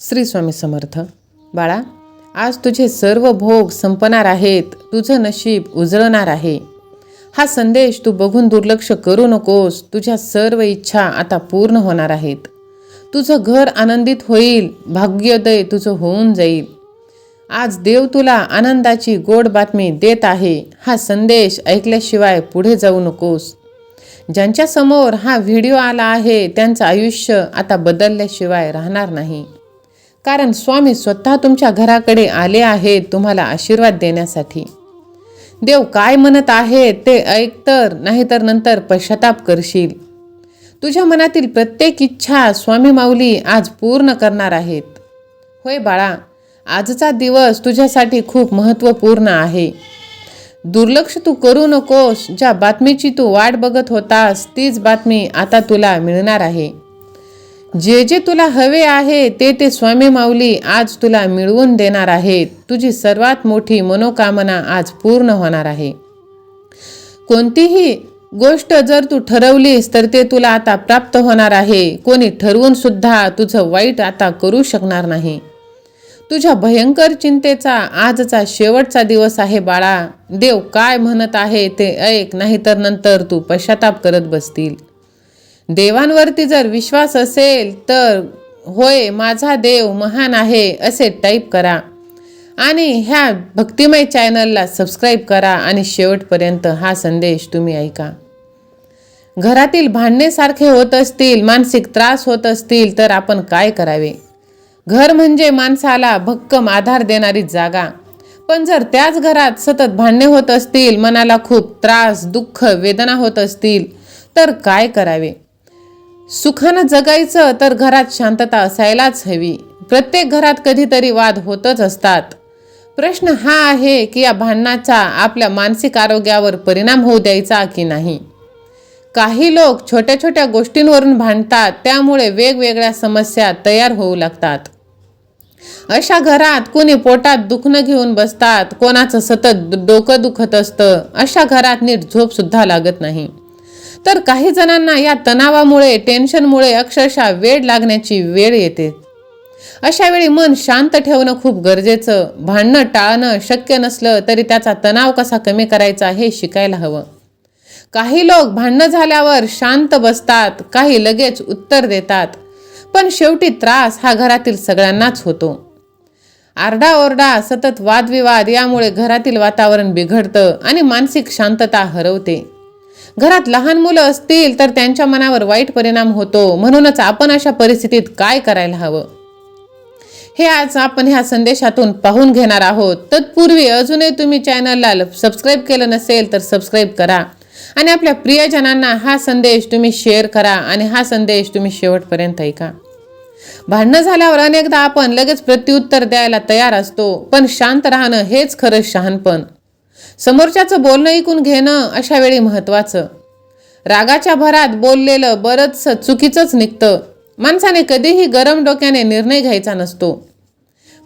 श्री स्वामी समर्थ बाळा आज तुझे सर्व भोग संपणार आहेत तुझं नशीब उजळणार आहे. हा संदेश तू बघून दुर्लक्ष करू नकोस तुझ्या सर्व इच्छा आता पूर्ण होणार आहेत. तुझं घर आनंदित होईल भाग्योदय तुझं होऊन जाईल. आज देव तुला आनंदाची गोड बातमी देत आहे हा संदेश ऐकल्याशिवाय पुढे जाऊ नकोस. ज्यांच्यासमोर हा व्हिडिओ आला आहे त्यांचं आयुष्य आता बदलल्याशिवाय राहणार नाही. कारण स्वामी स्वतः तुमच्या घराकडे आले आहेत तुम्हाला आशीर्वाद देण्यासाठी. देव काय म्हणत आहे ते ऐक तर नाहीतर नंतर पश्चाताप करशील. तुझ्या मनातील प्रत्येक इच्छा स्वामी माऊली आज पूर्ण करणार आहेत. होय बाळा आजचा दिवस तुझ्यासाठी खूप महत्त्वपूर्ण आहे. दुर्लक्ष तू करू नकोस ज्या बातमीची तू वाट बघत होतास तीच बातमी आता तुला मिळणार आहे. जे जे तुला हवे आहे ते ते स्वामी माऊली आज तुला मिळवून देणार आहेत. तुझी सर्वात मोठी मनोकामना आज पूर्ण होणार आहे. कोणतीही गोष्ट जर तू ठरवलीस तर ते तुला आता प्राप्त होणार आहे. कोणी ठरवून सुद्धा तुझं वाईट आता करू शकणार नाही. तुझ्या भयंकर चिंतेचा आजचा शेवटचा दिवस आहे बाळा. देव काय म्हणत आहे ते ऐक नाहीतर नंतर तू पश्चाताप करत बसतील. देवांवरती जर विश्वास असेल तर होय माझा देव महान आहे असे टाईप करा. आणि ह्या भक्तिमय चॅनलला सबस्क्राईब करा आणि शेवटपर्यंत हा संदेश तुम्ही ऐका. घरातील भांडणेसारखे होत असतील मानसिक त्रास होत असतील तर आपण काय करावे? घर म्हणजे माणसाला भक्कम आधार देणारी जागा. पण जर त्याच घरात सतत भांडणे होत असतील मनाला खूप त्रास दुःख वेदना होत असतील तर काय करावे? सुखानं जगायचं तर घरात शांतता असायलाच हवी. प्रत्येक घरात कधीतरी वाद होतच असतात. प्रश्न हा आहे की या भांडणाचा आपल्या मानसिक आरोग्यावर परिणाम होऊ द्यायचा की नाही? काही लोक छोट्या छोट्या गोष्टींवरून भांडतात त्यामुळे वेगवेगळ्या समस्या तयार होऊ लागतात. अशा घरात कोणी पोटात दुखणं घेऊन बसतात कोणाचं सतत डोकं दुखत असतं अशा घरात नीट झोपसुद्धा लागत नाही. तर काही जणांना या तणावामुळे टेन्शनमुळे अक्षरशः वेळ लागण्याची वेळ येते. अशा वेळी मन शांत ठेवणं खूप गरजेचं. भांडणं टाळणं शक्य नसलं तरी त्याचा तणाव कसा कमी करायचा हे शिकायला हवं. काही लोक भांडणं झाल्यावर शांत बसतात काही लगेच उत्तर देतात. पण शेवटी त्रास हा घरातील सगळ्यांनाच होतो. आरडाओरडा सतत वादविवाद यामुळे घरातील वातावरण बिघडतं आणि मानसिक शांतता हरवते. घरात लहान मुलं असतील तर त्यांच्या मनावर वाईट परिणाम होतो. म्हणूनच आपण अशा परिस्थितीत काय करायला हवं? हे आज आपण ह्या संदेशातून पाहून घेणार आहोत. तत्पूर्वी अजूनही तुम्ही चॅनलला सबस्क्राईब केलं नसेल तर सबस्क्राईब करा. आणि आपल्या प्रियजनांना हा संदेश तुम्ही शेअर करा आणि हा संदेश तुम्ही शेवटपर्यंत ऐका. भांडणं झाल्यावर अनेकदा आपण लगेच प्रत्युत्तर द्यायला तयार असतो पण शांत राहणं हेच खरं शहाणपण. समोरच्याचं बोलणं ऐकून घेणं अशा वेळी महत्त्वाचं रागाच्या भरात बोललेलं बरंचसं चुकीचंच निघतं. माणसाने कधीही गरम डोक्याने निर्णय घ्यायचा नसतो.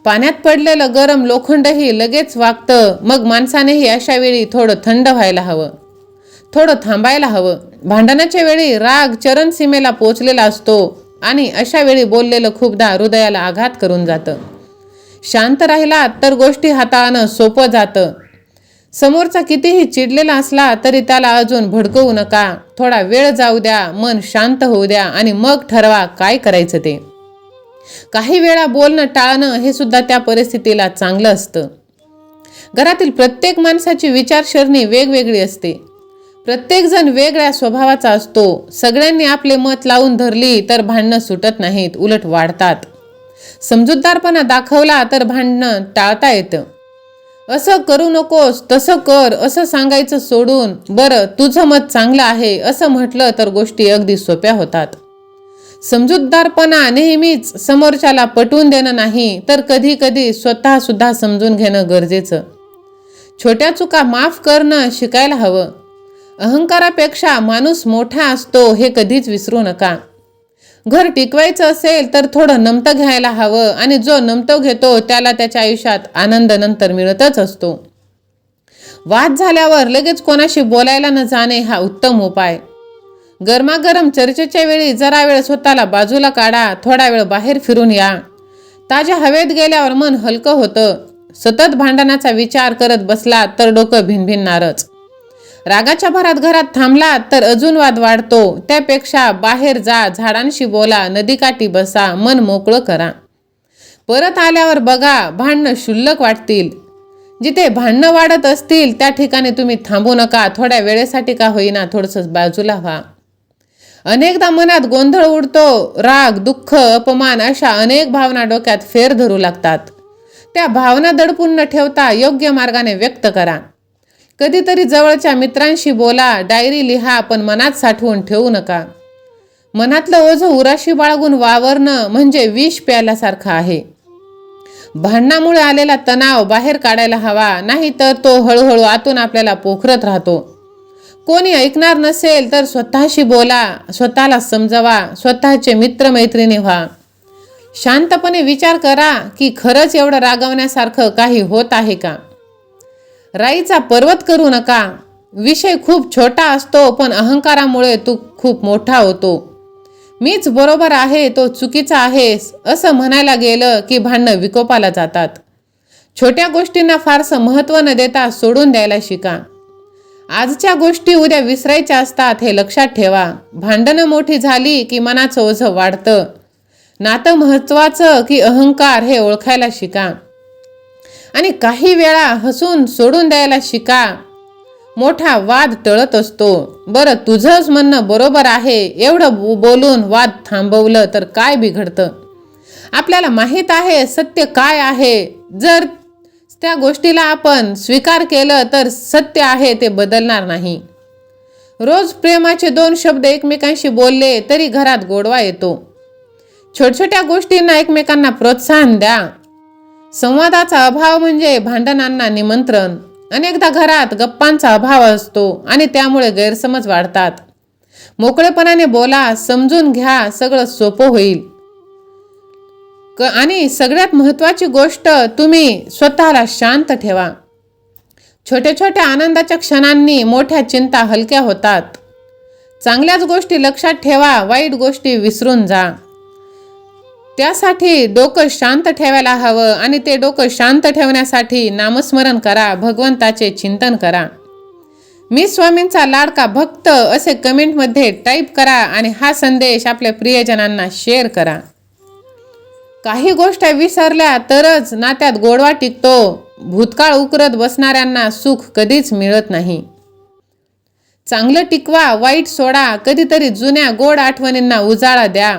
पाण्यात पडलेलं गरम लोखंडही लगेच वागतं. मग माणसानेही अशा वेळी थोडं थंड व्हायला हवं. थोडं थांबायला हवं. भांडणाच्या वेळी राग चरणसीमेला पोचलेला असतो आणि अशा वेळी बोललेलं खूपदा हृदयाला आघात करून जातं. शांत राहिला तर गोष्टी हाताळणं सोपं जातं. समोरचा कितीही चिडलेला असला तरी त्याला अजून भडकवू नका. थोडा वेळ जाऊ द्या मन शांत होऊ द्या आणि मग ठरवा काय करायचं ते. काही वेळा बोलणं टाळणं हे सुद्धा त्या परिस्थितीला चांगलं असतं. घरातील प्रत्येक माणसाची विचारसरणी वेगवेगळी असते. प्रत्येकजण वेगळ्या स्वभावाचा असतो. सगळ्यांनी आपले मत लावून धरली तर भांडणं सुटत नाहीत उलट वाढतात. समजूतदारपणा दाखवला तर भांडणं टाळता येतं. असं करू नकोस तसं कर असं सांगायचं सोडून. बरं तुझं मत चांगलं आहे असं म्हटलं तर गोष्टी अगदी सोप्या होतात. समजूतदारपणा नेहमीच समोरच्याला पटवून देणं नाही तर कधी कधी स्वतः सुद्धा समजून घेणं गरजेचं. छोट्या चुका माफ करणं शिकायला हवं. अहंकारापेक्षा माणूस मोठा असतो हे कधीच विसरू नका. घर टिकवायचं असेल तर थोडं नमतं घ्यायला हवं आणि जो नमतं घेतो त्याला त्याच्या आयुष्यात आनंद नंतर मिळतच असतो. वाद झाल्यावर लगेच कोणाशी बोलायला न जाणे हा उत्तम उपाय. गरमागरम चर्चेच्या वेळी जरा वेळ स्वतःला बाजूला काढा थोडा वेळ बाहेर फिरून या. ताज्या हवेत गेल्यावर मन हलकं होतं. सतत भांडणाचा विचार करत बसला तर डोकं भिनभिनणारच. रागाच्या भरात घरात थांबला तर अजून वाद वाढतो. त्यापेक्षा बाहेर जा झाडांशी बोला नदीकाठी बसा मन मोकळं करा. परत आल्यावर बघा भांडणं शुल्लक वाटतील. जिथे भांडणं वाढत असतील त्या ठिकाणी तुम्ही थांबू नका. थोड्या वेळेसाठी का होईना थोडंसं बाजूला व्हा. अनेकदा मनात गोंधळ उडतो. राग दुःख अपमान अशा अनेक भावना डोक्यात फेर धरू लागतात. त्या भावना दडपून न ठेवता योग्य मार्गाने व्यक्त करा. कधीतरी जवळच्या मित्रांशी बोला डायरी लिहा पण मनात साठवून ठेवू नका. मनातलं ओझं उराशी बाळगून वावरणं म्हणजे विष प्यायल्यासारखं आहे. भांडणामुळे आलेला तणाव बाहेर काढायला हवा नाही तर तो हळूहळू आतून आपल्याला पोखरत राहतो. कोणी ऐकणार नसेल तर स्वतःशी बोला स्वतःला समजवा स्वतःचे मित्रमैत्रिणी व्हा. शांतपणे विचार करा की खरंच एवढं रागवण्यासारखं काही होत आहे का? राईचा पर्वत करू नका. विषय खूप छोटा असतो पण अहंकारामुळे तू खूप मोठा होतो. मीच बरोबर आहे तो चुकीचा आहेस असं म्हणायला गेलं की भांडणं विकोपाला जातात. छोट्या गोष्टींना फारसं महत्त्व न देता सोडून द्यायला शिका. आजच्या गोष्टी उद्या विसरायच्या असतात हे लक्षात ठेवा. भांडणं मोठी झाली की मनाचं ओझं वाढतं. नातं महत्त्वाचं की अहंकार हे ओळखायला शिका. आणि काही वेळा हसून सोडून द्यायला शिका. मोठा वाद टळत असतो. बरं तुझंच म्हणणं बरोबर आहे. एवढं बो- बोलून वाद थांबवलं तर काय बिघडतं? आपल्याला माहीत आहे सत्य काय आहे. जर त्या गोष्टीला आपण स्वीकार केलं तर सत्य आहे ते बदलणार नाही. रोज प्रेमाचे दोन शब्द एकमेकांशी बोलले तरी घरात गोडवा येतो. छोट्या गोष्टींना एकमेकांना प्रोत्साहन द्या. संवादाचा अभाव म्हणजे भांडणांना निमंत्रण. अनेकदा घरात गप्पांचा अभाव असतो आणि त्यामुळे गैरसमज वाढतात. मोकळेपणाने बोला समजून घ्या सगळं सोपं होईल. क आणि सगळ्यात महत्त्वाची गोष्ट तुम्ही स्वतःला शांत ठेवा. छोट्या छोट्या आनंदाच्या क्षणांनी मोठ्या चिंता हलक्या होतात. चांगल्याच गोष्टी लक्षात ठेवा वाईट गोष्टी विसरून जा. त्यासाठी डोकं शांत ठेवायला हवं आणि ते डोकं शांत ठेवण्यासाठी नामस्मरण करा भगवंताचे चिंतन करा. मी स्वामींचा लाडका भक्त असे कमेंटमध्ये टाईप करा आणि हा संदेश आपल्या प्रियजनांना शेअर करा. काही गोष्ट विसरल्या तरच नात्यात गोडवा टिकतो. भूतकाळ उकरत बसणाऱ्यांना सुख कधीच मिळत नाही. चांगलं टिकवा वाईट सोडा कधीतरी जुन्या गोड आठवणींना उजाळा द्या.